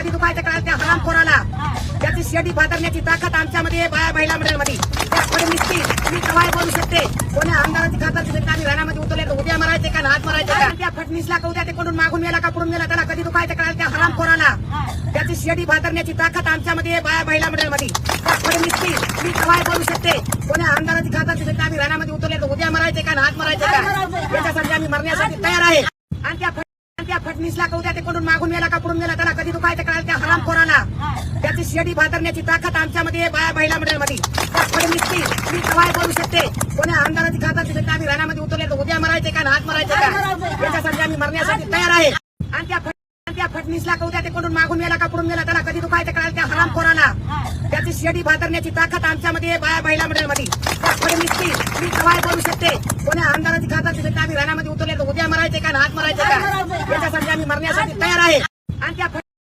कधी दुखायचं कळाल त्या हराम कोराला त्याची शेडी फादरण्याची ताकद आमच्यामध्ये बाया महिला मंडळामध्ये त्याकडे फडणवीसची मी कवाय बोलू शकते. कोणी आमदाराची खातर तिथे आम्ही राणामध्ये उतरले तर उद्या मरायचे का हात मरायचे का? त्या फटणीसला का उद्या ते कोणून मागून गेला का पुढून गेला त्याला कधी दुखायचं कळाल त्या हराम कोराला त्याची शेडी फादरण्याची ताकद आमच्यामध्ये बाया महिला मंडळामध्ये त्याकडे फडणवीसची मी कवाय बोलू शकते. कोणी आमदाराची खातर तिथे आम्ही राणामध्ये उतरले तर उद्या मरायचे का हात मरायचे का? याच्यासाठी आम्ही मरण्यासाठी तयार आहे. आणि त्या त्या फडणवीसला का उद्या ते कोणून मागून गेला का पुढून गेला त्याला कधी दुखायचं कळाल त्या हराम हरामखोराला त्याची शेडी भातरण्याची ताकद आमच्यामध्ये बाया महिला मंडळामध्ये. त्या फडणवीसची मी कवाय बोलू शकते. कोणी आमदाराची खातर तिथे आम्ही राणामध्ये उतरले तर उद्या मरायचे का हात मरायचे का? याच्यासाठी आम्ही मरण्यासाठी तयार आहे. आणि त्या त्या फडणवीसला का उद्या ते कोणून मागून गेला का पुढून गेला त्याला कधी दुखायचं कळाल त्या हराम हरामखोराला त्याची शेडी भातरण्याची ताकद आमच्यामध्ये बाया महिला मंडळामध्ये. त्या फडणवीसची मी कवाय बोलू शकते. कोणी आमदाराची खातर तिथे आम्ही राणामध्ये उतरले तर उद्या मरायचे का हात मरायचे का? याच्यासाठी आम्ही मरण्यासाठी तयार आहे. आणि त्या